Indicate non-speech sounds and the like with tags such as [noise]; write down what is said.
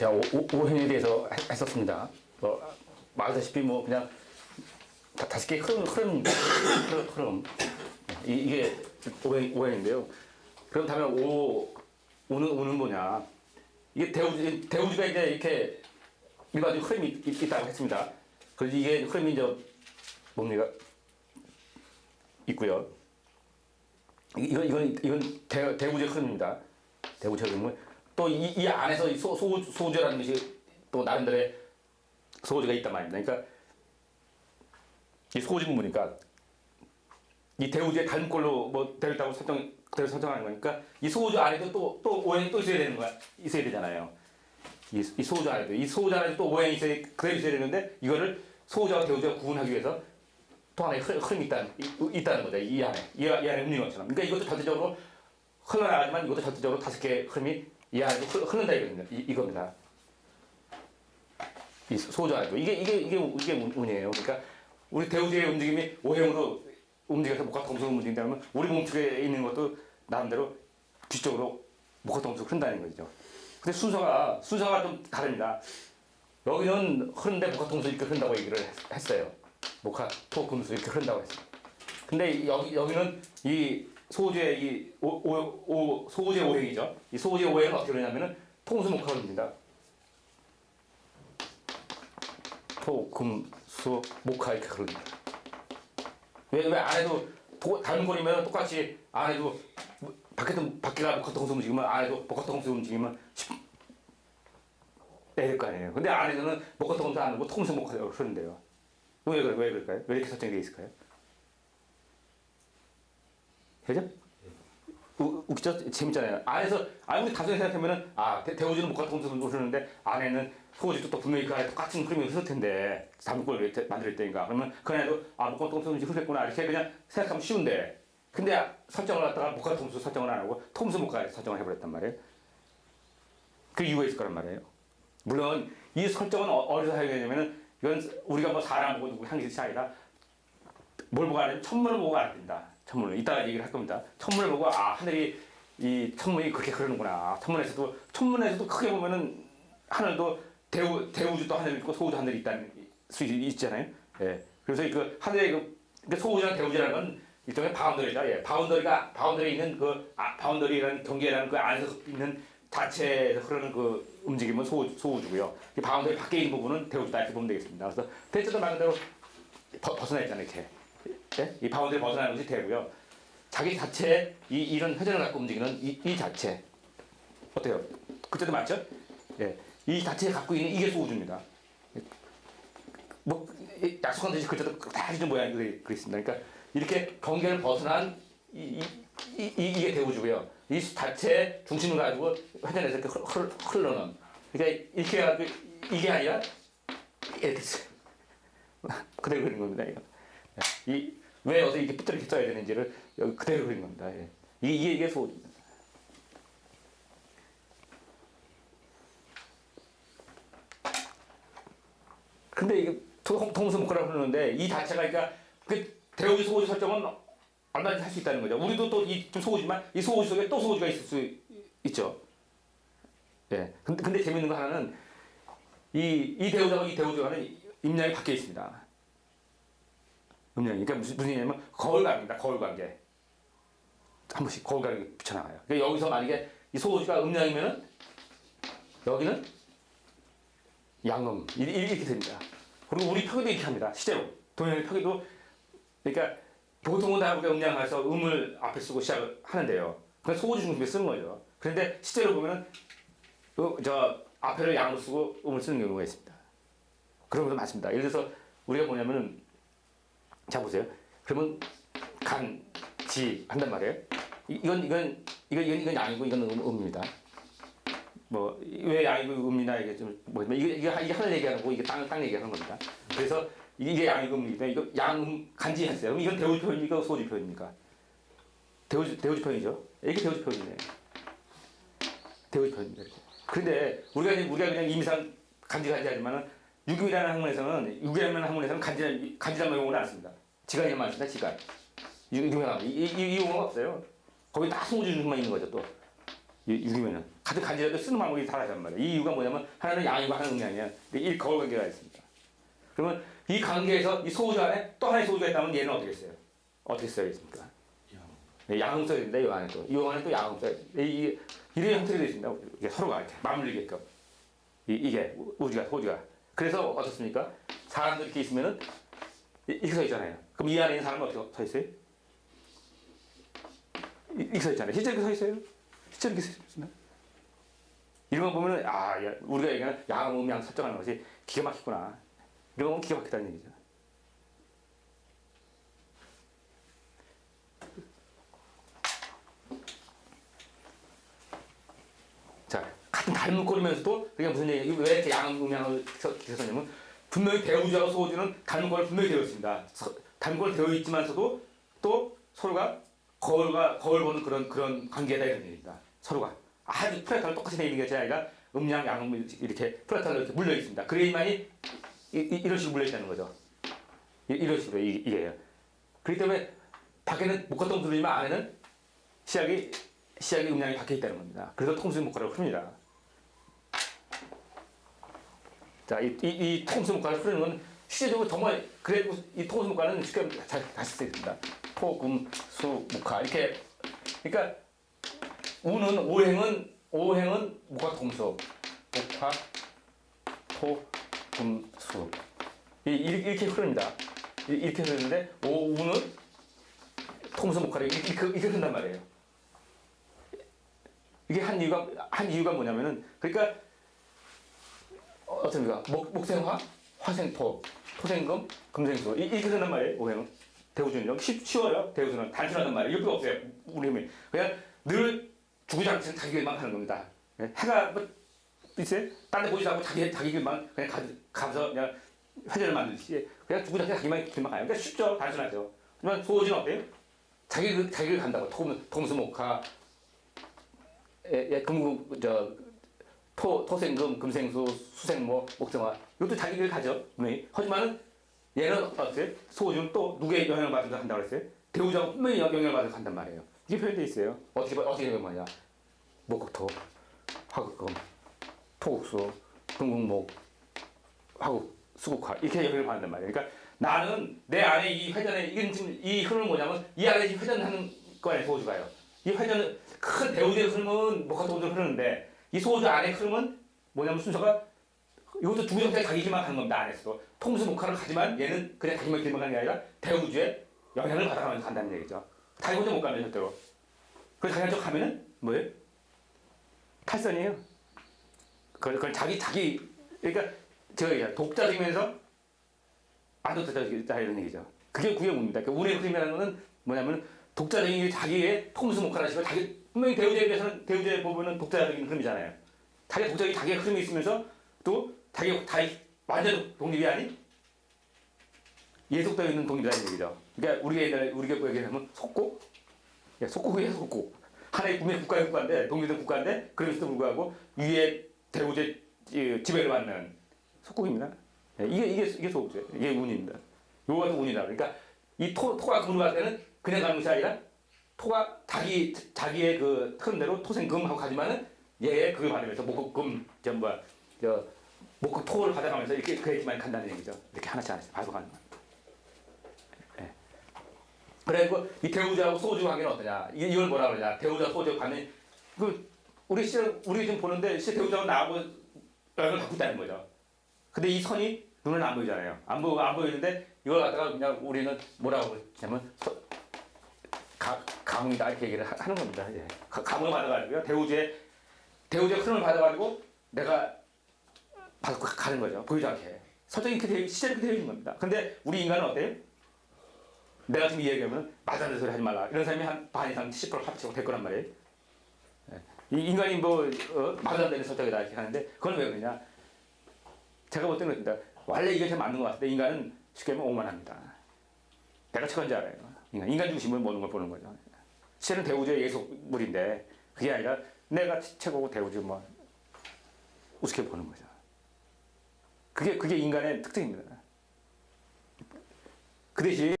제가 오, 오, 오 행에 대해서 했- 했었습니다. 뭐 말하다시피 뭐 그냥 다, 다섯 개 흐름 흐름 흐름, 흐름. 이, 이게 오행 오행인데요. 그럼 다음에 오 오는 오는 뭐냐? 이게 대우주 대우주가 이제 이렇게 일반적인 흐름이 있, 있다고 했습니다. 그래서 이게 흐름이 이제 뭡니까 있고요. 이- 이건 이건 이건 대, 대우주의 흐름입니다. 대우주의 흐름은 또 이 이 안에서 이 소, 소, 소주라는 것이 또 나름대로의 소주가 있단 말입니다. 그러니까 이 소주 부분이니까 이 대우주의 닮꼴로 뭐 되겠다고 설정 그대로 설정하는 거니까 이 소주 안에도 또 또 오행이 또 있어야 되는 거야 있어야 되잖아요. 이, 이 소주 안에도 이 소주 안에 또 오행이 있어야 그대로 있어야 되는데 이거를 소주와 대우주가 구분하기 위해서 또 하나의 흐- 흐름이 있다는, 이- 있다는 거죠. 이 안에. 이, 이 안에 것처럼. 그러니까 이것도 전체적으로 흘러나가지만 이것도 전체적으로 다섯 개의 흐름이 이 흐- 흐른다 이거든요. 이, 이겁니다. 이 소주 안에도. 이게, 이게, 이게, 이게 운- 운이에요. 그러니까 우리 대우주의 움직임이 오행으로 움직여서 목화통수로 움직인다면 우리 몸속에 있는 것도 나름대로 뒤쪽으로 목화통수로 흐른다는 거죠. 근데 순서가, 순서가 좀 다릅니다. 여기는 흐른데 목화 통수 이렇게 흐른다고 얘기를 했- 했어요. 목화, 토, 금수 이렇게 흐른다고 했어요. 근데 여기, 여기는 이 소주의 이 오, 오, 오, 소주의 오행이죠. 이 소주의 오행은 어떻게 그러냐면은 통수 목화가 흐릅니다. 토, 금, 수, 목화 이렇게 흐릅니다. 왜, 왜 안에도 도, 다른 거리면 똑같이 안에도 뭐, 밖에도 밖에가 목화통수 움직이면 안에도 목화통수 움직이면 내릴 거 아니에요. 근데 안에서는 목화통수 안 하고 통수 목화가 흐른대요. 왜, 왜 그럴까요? 왜 이렇게 설정이 돼 있을까요? 그죠? 우- 웃기죠? 재밌잖아요. 안에서, 아무리 단순히 생각하면은, 아, 대, 대우주는 목화통수를 흐르는데, 안에는 소주도 또 분명히 그 안에 똑같은 흐름이 흐를 텐데, 잠골 이렇게 만들 때니까. 그러면 그 안에도, 아, 목화통수는 흐르겠구나. 이렇게 그냥 생각하면 쉬운데, 근데 설정을 갖다가 목화통수 설정을 안 하고, 통수 목화 설정을 해버렸단 말이에요. 그 이유가 있을 거란 말이에요. 물론, 이 설정은 어- 어디서 하게 되냐면은, 이건 우리가 뭐 사람 보고 누구 아니라, 뭘 보고 하냐면 천문을 보고 안 된다. 천문을 이따가 얘기를 할 겁니다. 천문을 보고 아 하늘이 이 천문이 그렇게 흐르는구나. 천문에서도 천문에서도 크게 보면은 하늘도 대우 대우주도 하늘 있고 소우주 하늘이 있다는 수 있잖아요. 예. 그래서 그 하늘의 그 근데 소우주랑 대우주라는 건 일종의 바운더리다. 예. 바운더리가 바운더리 있는 그 아, 바운더리라는 경계라는 그 안에서 있는 자체에서 흐르는 그 움직임은 소우, 소우주고요. 이 바운더리 밖에 있는 부분은 대우주다 이렇게 보면 되겠습니다. 그래서 대체도 말 그대로 벗- 벗어나 있잖아요, 이렇게. 예? 이 바운드에 벗어나는 것이 되고요. 자기 자체의 이, 이런 회전을 갖고 움직이는 이, 이 자체. 어때요? 그때도 맞죠? 예. 이 자체에 갖고 있는 이게 소우주입니다. 뭐, 이 약속한 듯이 그때도 다 해주는 모양이 그랬습니다. 그러니까 이렇게 경계를 벗어난 이, 이, 이, 이, 게 대우주고요. 이 자체의 중심을 가지고 회전해서 이렇게 흘, 흘, 흘러는. 그러니까 이렇게 해가지고 이게 아니라 이렇게 [laughs] 그대로 그린 겁니다. 이거. 이, 왜 어디 이렇게 삐뚤게 써야 되는지를 여기 그대로 그린 겁니다. 예. 이게, 이게, 이게 소입니다. 근데 이게 통- 통수 목화라고 그러는데 이 자체가 그러니까 그 대우주 소우주 설정은 얼마든지 할 수 있다는 거죠. 우리도 또이 소우주지만 이 소우주 속에 또 소우주가 있을 수 있죠. 예. 근데, 근데 재밌는 거 하나는 이, 이 대우주하고 이 대우주와는 임량이 바뀌어 있습니다. 음량이. 그러니까 무슨, 무슨 얘기냐면 거울 관계입니다. 거울 관계. 한 번씩 거울 관계 붙여나가요. 그러니까 여기서 만약에 이 소우주가 음량이면은 여기는 양음. 이렇게 됩니다. 그리고 우리 표기도 이렇게 합니다. 실제로. 동양의 표기도 그러니까 보통은 다 음량해서 음을 앞에 쓰고 시작을 하는데요. 그건 소우주 중심에 쓰는 거죠. 그런데 실제로 보면은 어, 저 앞에를 양으로 쓰고 음을 쓰는 경우가 있습니다. 그런 것도 많습니다. 예를 들어서 우리가 뭐냐면은 자 보세요. 그러면 간, 지 한단 말이에요. 이- 이건 이건 이건 이건, 이건 양이고 이건 음, 음입니다. 뭐왜 양이고 음이나 이게 좀 뭐지만 이게 이게 하늘 얘기하는 거고 이게 땅, 땅 얘기하는 겁니다. 그래서 이게, 양이고 음입니다. 이거 양음 간지 했어요. 그럼 이건 대우주 표현입니까 소주 표현입니까? 대우주 대우주 표현이죠. 이게 대우주 표현이네요. 대우주 표현입니다. 이렇게. 그런데 우리가 이제 우리가 그냥 임상 간지 간지 하지만은 유금이라는 학문에서는 유금이라는 학문에서는 간지 간지라는 용어를 안 씁니다. 지간이만 씁니다. 지간. 유금이라는 이, 이, 이 용어가 없어요. 거기 다 소주 중만 있는 거죠 또. 이 육이면은 같은 간지라도 쓰는 방법이 다르단 말이에요. 이 이유가 뭐냐면 하나는 양이고 하나는 음양이야. 이 거울 관계가 있습니다. 그러면 이 관계에서 이 소우주 안에 또 하나의 소우주가 있다면 얘는 어떻게 써요? 어떻게 써야겠습니까? 네, 양음 써야 된다. 이 안에 또. 이 안에 또 양음 써야 돼. 이, 이런 형태로 되어 있습니다. 이게 서로가 이렇게 맞물리게끔. 이, 우- 우주가 소우주가. 그래서 어떻습니까? 사람들이 이렇게 있으면은 이- 이렇게 서 있잖아요. 그럼 이 안에 있는 사람은 어떻게 서 있어요? 이- 이렇게 서 있잖아요. 실제 이렇게 서 있어요. 실제 이렇게 서 있습니다. 이런 거 보면은 아 야, 우리가 얘기하는 양음 음양 설정하는 것이 기가 막히구나. 이런 거 보면 기가 막히다는 얘기죠. 자, 같은 닮은 꼴이면서도 그게 무슨 얘기? 왜 이렇게 양음 음양을 기서냐면 분명히 대우주하고 소우주는 꼴을 분명히 되어 있습니다. 꼴 되어 있지만서도 또 서로가 거울과 거울 보는 그런 그런 관계다 이런 얘기입니다. 서로가 아주 프레탈 똑같이 돼 있는 것이 아니라 음양 양음 이렇게 프레탈로 이렇게 물려 있습니다. 그래야만이 이, 이, 이런 식으로 물려 있다는 거죠. 이, 이런 식으로 이, 이게요. 그렇기 때문에 밖에는 목화통 들리지만 안에는 시약이 시약이 음양이 박혀 있다는 겁니다. 그래서 통수 목화라고 풉니다. 자, 이, 이, 이 통수 목화를 흐르는 건 실제적으로 정말 그래도 이 통수 목화는 쉽게 잘 다시 수 있습니다. 토, 금, 수, 목화 이렇게 그러니까 우는 오행은 오행은 목화 통수 목화 토, 금, 수 이- 이렇게, 흐릅니다. 이- 이렇게 흐르는데 오, 우는 통수 목화를 이렇게, 이렇게, 이렇게 흐른단 말이에요. 이게 한 이유가 한 이유가 뭐냐면은 그러니까 어, 어떻습니까? 목 목생화, 화생토, 토생금, 금생수 이- 이렇게 된단 말이에요. 오행은 대우주는요. 쉽, 쉬워요. 대우주는 단순하단 말이에요. 이럴 필요 없어요. 우리 힘이 그냥 늘 주구장창 자기 길만 가는 겁니다. 예, 해가 뭐 글쎄 딴데 보지 않고 자기 자기 길만 그냥 가, 가서 그냥 회전을 만들듯이 그냥 주구장창 자기만 길만 가요. 그러니까 쉽죠. 단순하죠. 하지만 소호지는 어때요? 자기 그 자기를 간다고 통 통수목화 예, 예, 금, 저, 토, 토생금, 금생수, 수생모, 목생화. 이것도 자기를 가죠. 분명히. 하지만은 얘는 어때요? 소주는 또 누구의 영향을 받아서 간다고 그랬어요? 대우자가 분명히 영- 영향을 받아서 간단 말이에요. 이게 표현되어 있어요. 어떻게, 봐- 어떻게 되는 거냐. 목국토, 화국금, 토국수, 금국목, 화국, 수국화. 이렇게 영향을 받는단 말이에요. 그러니까 나는 내 안에 이 회전에, 이건 지금 이 흐름은 뭐냐면 이 안에 회전하는 거 안에 소주가요. 이 회전은 큰 대우의 흐름은 목화토도 흐르는데 이 소주 안에 흐름은 뭐냐면 순서가 이것도 두 형태의 자기 길만 가는 겁니다 안에서도. 통수 목화를 가지만 얘는 그냥 자기만 길만 가는 게 아니라 대우주의 영향을 받아가면서 간다는 얘기죠. 자기 혼자 못 가면 절대로 그래서 자기 혼자 가면은 뭐예요? 탈선이에요. 그걸, 그걸 자기 자기 그러니까 제가 얘기해요 독자적이면서 안 독자적이다 이런 얘기죠. 그게 그게 뭡니다. 그 운의 흐름이라는 거는 뭐냐면 독자적인 게 자기의 통수 목화라시고 자기 분명히 대우제에 비해서는 대우제 보면은 독자적인 흐름이잖아요. 자기 독자적인 자기의 흐름이 있으면서 또 자기 자기 완전 독립이 아닌 예속되어 있는 독립이라는 얘기죠. 그러니까 우리가 옛날에 우리가 얘기하면 속고, 예, 속고국이에요 속고. 하나의 분명히 국가의 국가인데 독립된 국가인데 그럼에도 불구하고 위에 대우제 이, 지배를 받는 속국입니다. 예, 이게 이게 이게 소국제, 이게 운입니다. 요가 운이다. 그러니까 이 토, 토가 갈 때는 그냥 가는 것이 아니라 토가 자기 자기의 그 흐름대로 토생금 하고 가지만은 얘의 그걸 받으면서 목금금 저뭐저 목금 토를 받아가면서 이렇게 그래야지만 간다는 얘기죠. 이렇게 하나씩 하나씩 받아 가는 거. 예. 그리고 이 대우자하고 소주 관계는 어떠냐? 이- 이걸 뭐라 그러냐? 대우자 소주 관계 그 우리 시 우리 지금 보는데 시 대우자가 나하고 영향을 갖고 있다는 거죠. 근데 이 선이 눈에는 안 보이잖아요. 안 보고 안 보이는데 이걸 갖다가 그냥 우리는 뭐라고 서- 가, 가문이다 이렇게 얘기를 하- 하는 겁니다. 예. 가, 가문을 받아가지고요. 대우제 대우제 흐름을 받아가지고 내가 받고 가는 거죠. 보이지 않게. 설정이 이렇게 되어, 시절이 이렇게 되어 있는 겁니다. 근데 우리 인간은 어때요? 내가 지금 이 얘기하면 말도 안 되는 소리 하지 말라. 이런 사람이 한 반 이상 70% 합치고 될 거란 말이에요. 예. 이 인간이 뭐 어, 말도 안 되는 설정이다 이렇게 하는데 그건 왜 그러냐? 제가 볼 때는 그렇습니다. 원래 이게 제일 맞는 것 같은데 인간은 쉽게 하면 오만합니다. 내가 최고인지 알아요. 인간, 인간 중심을 보는 걸 보는 거죠. 실은 대우주의 예속물인데 그게 아니라 내가 최고고 대우주 뭐 우습게 보는 거죠. 그게 그게 인간의 특징입니다. 그 대신